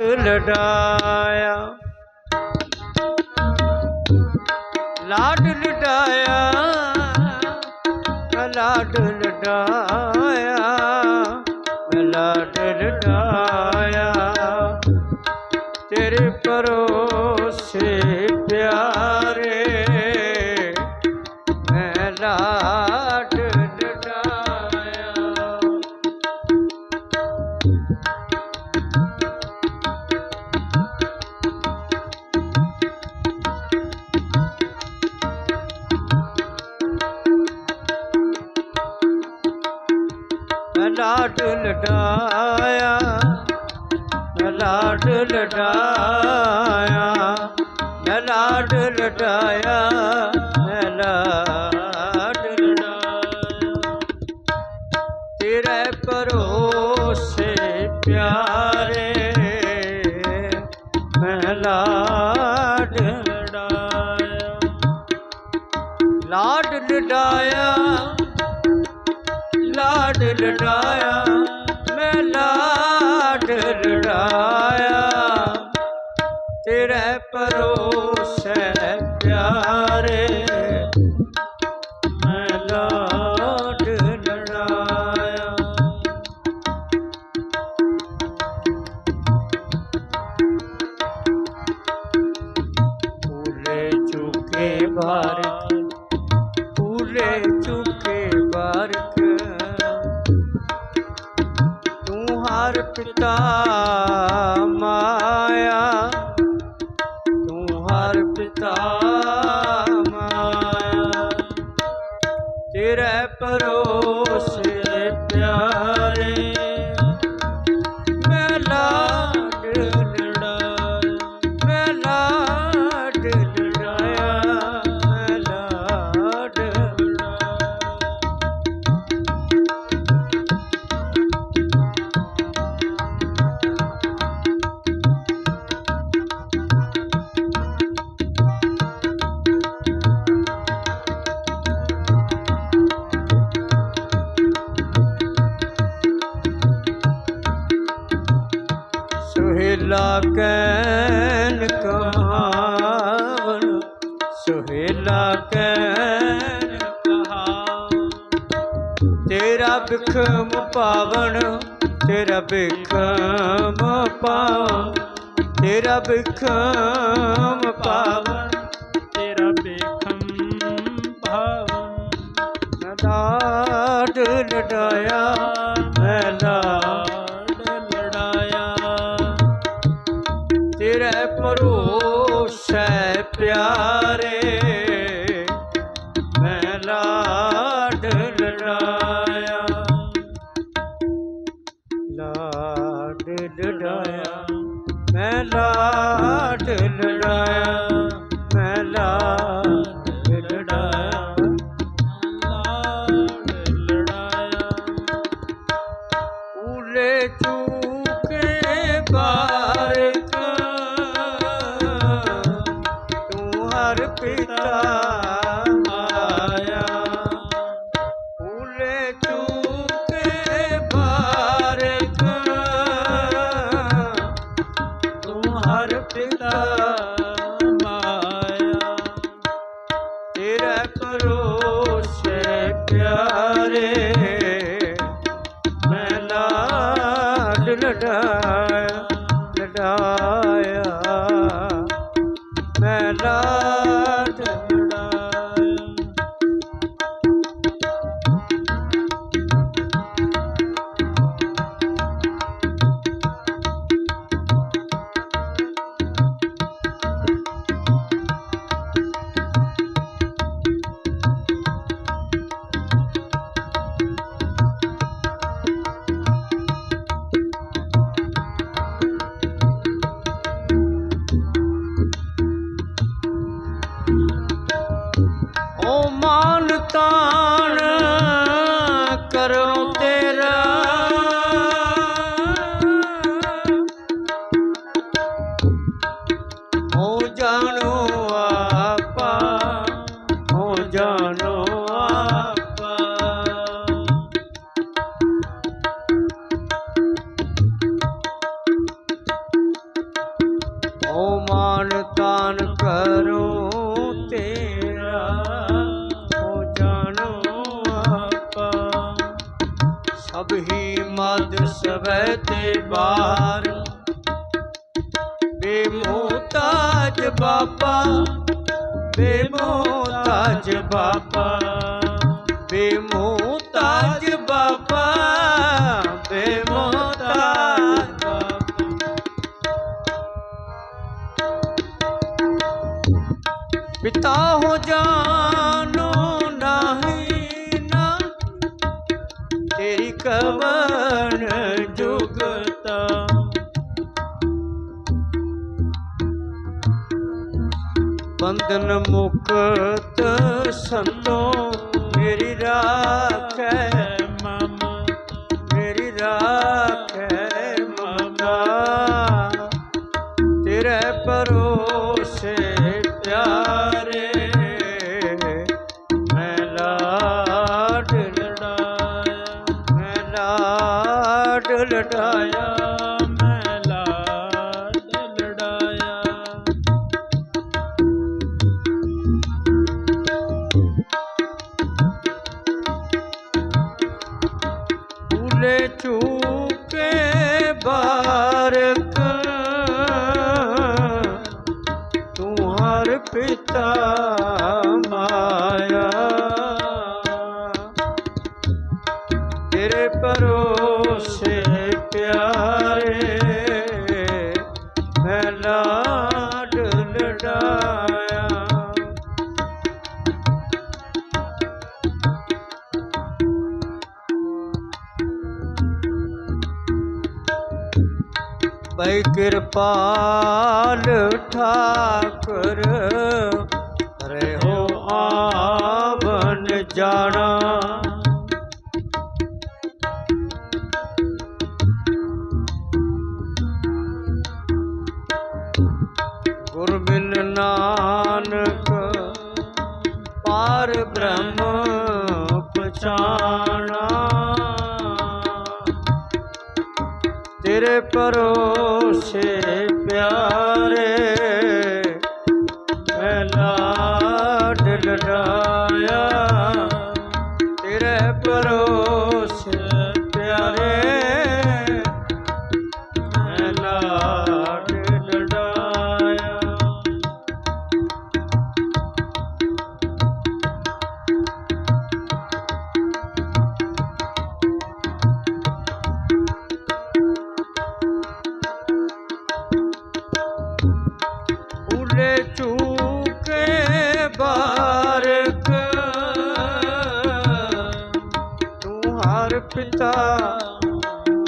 ਲਡਾਇਆ ਲਾਡ ਲਡਾਇਆ ਲਾਡ ਲਡਾਇਆ ਲਾਡ ਲਡਾਇਆ ਤੇਰੇ ਪਰੋ ਲਾਡ ਲਡਾਇਆ ਲਾਡ ਲਡਾਇਆ ਮੈਂ ਲਾਡ ਲਡਾਇਆ ਮੈਂ ਲਾਡ ਲਡਾਇਆ। ਤੇਰੇ ਭਰੋਸੇ ਪਿਆਰ ਲਾਡ ਮੈਂ ਲਾਡ ਲਡਾਇਆ ਤੇਰੇ ਪਰੋ ਕੈਨ ਕਹਾਵਨ ਸੁਹੇਲਾ ਕੈਨ ਕਹਾਵਨ। ਤੇਰਾ ਬਿਖਮ ਪਾਵਨ, ਤੇਰਾ ਬਿਖਮ ਪਾਵਨ। ਤੇਰਾ ਬਿਖਮ ਪਾਵਨ, ਤੇਰਾ ਬੇਖਮ ਭਾਵਨ ਮੈਂ ਲਾਡ ਲਡਾਇਆ ਮੈਂ ਲਾਡ ਪਿਆਰੇ ਤੇਰਾ ਪਰੋਸੇ ਪਿਆਰੇ। ਬਾਬਾ ਬੇਮੋਤਾਜ ਬਾਬਾ ਬੇਮੋਤਾਜ ਬਾਬਾ। ਬੰਧਨ ਮੁਕਤ ਸੰਤੋ ਮੇਰੀ ਰਾਖੈ। ਕਿਰਪਾਲ ਠਾਕੁਰ ਰਹਿਓ ਆਵਨ ਜਾਣਾ। ਗੁਰ ਬਿਨ ਨਾਨਕ ਪਾਰ ਬ੍ਰਹਮ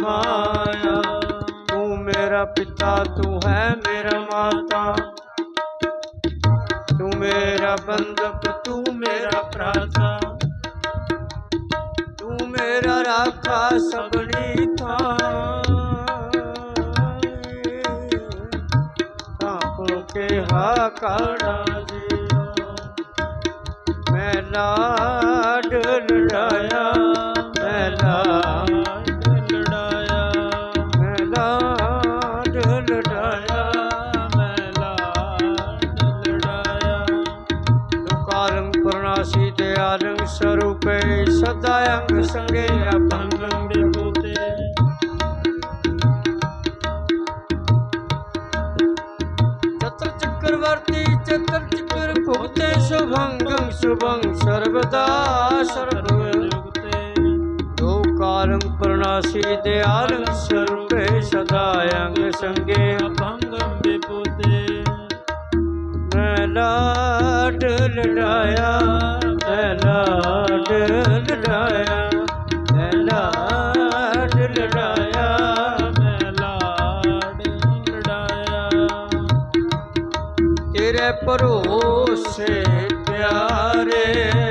ਮਾਇਆ, ਤੂੰ ਮੇਰਾ ਪਿਤਾ, ਤੂੰ ਹੈ ਮੇਰਾ ਮਾਤਾ। ਤੂੰ ਮੇਰਾ ਬੰਦਕ ਤੂੰ ਮੇਰਾ ਭਰਾਤਾ। ਤੂੰ ਮੇਰਾ ਰਾਖਾ ਸਭਨੀ ਥਾਂ ਆਪੋ ਕੇ ਹਾਕਾੜਾ ਜੀ ਮੈਂ ਲਾਡ ਲੜਾਇਆ ਪਰਨਾਸੀ ਤੇ ਆਲੰ ਸਰੂਪੇ ਸਦਾ ਅੰਗ ਸੰਗੇ। ਭੰਗੰ ਬਿਗੁਤੇ ਮੈਂ ਲਾਡ ਲੜਾਇਆ, ਮੈਂ ਲਾਡ ਲੜਾਇਆ, ਮੈਂ ਲਾਡ ਲੜਾਇਆ, ਮੈਂ ਲਾਡ ਲੜਾਇਆ। ਤੇਰੇ ਭਰੋਸੇ ਪਿਆਰੇ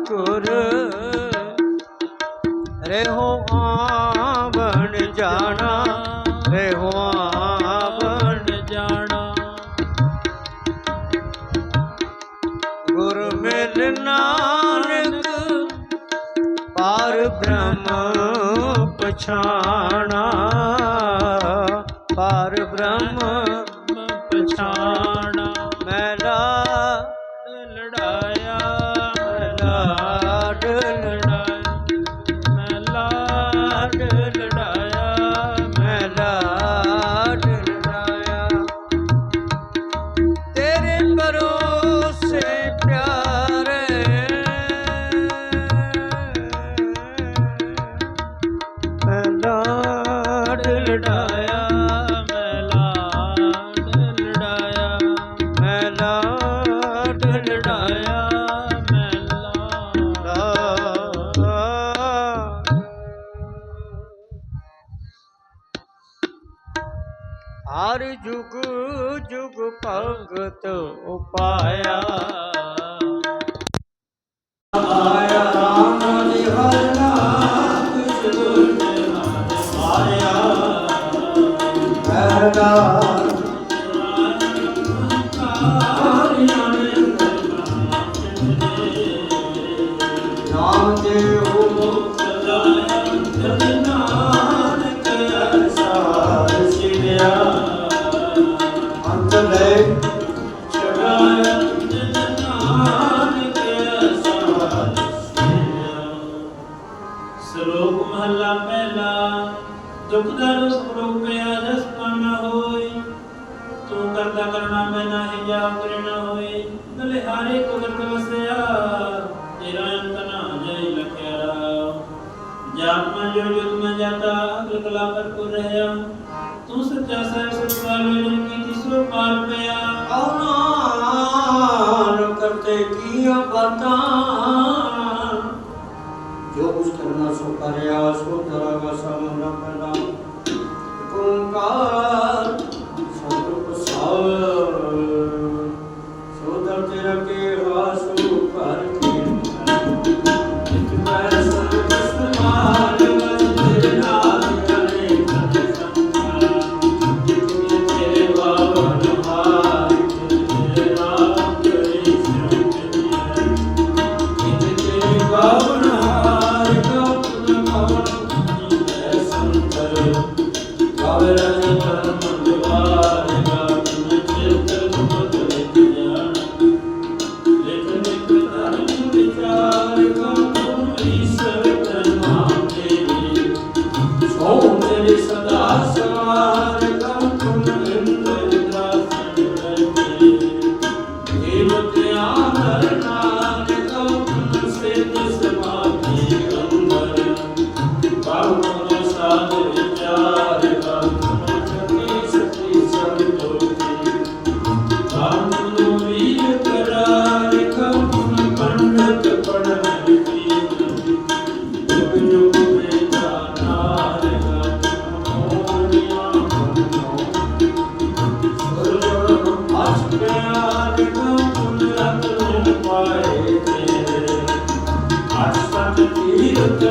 ਠਾਕੁਰ ਰਹੋ ਆਵਣ ਜਾਣਾ ਰਹੋ ਆਵਣ ਜਾਣਾ। ਗੁਰ ਮਿਲ ਨਾਨਕ ਪਾਰ ਬ੍ਰਹਮ ਪਛਾਣਾ, ਪਾਰ ਬ੍ਰਹਮ ਪਾਇਆ। ਆਇਆ ਰਾਮ ਜੀ ਹਰਿ ਦੁਖ ਦਰ ਲੀਆ ਪਤਾ ਜੋ ਕੁਛ ਕਰਨਾ ਸੋ ਕਰਿਆ ਸੋ ਤਰਾਗਾ ਸਮ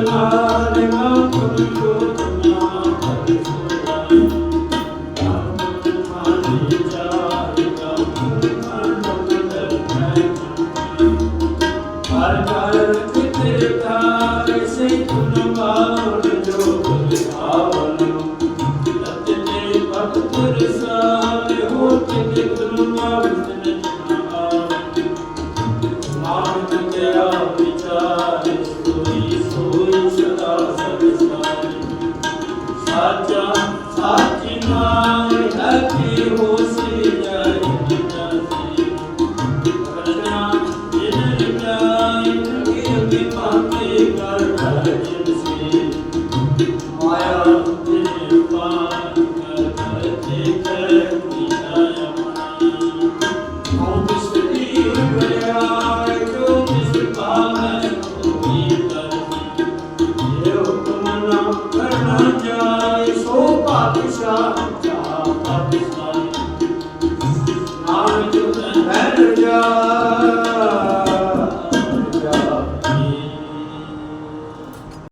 Krishna Aleluia.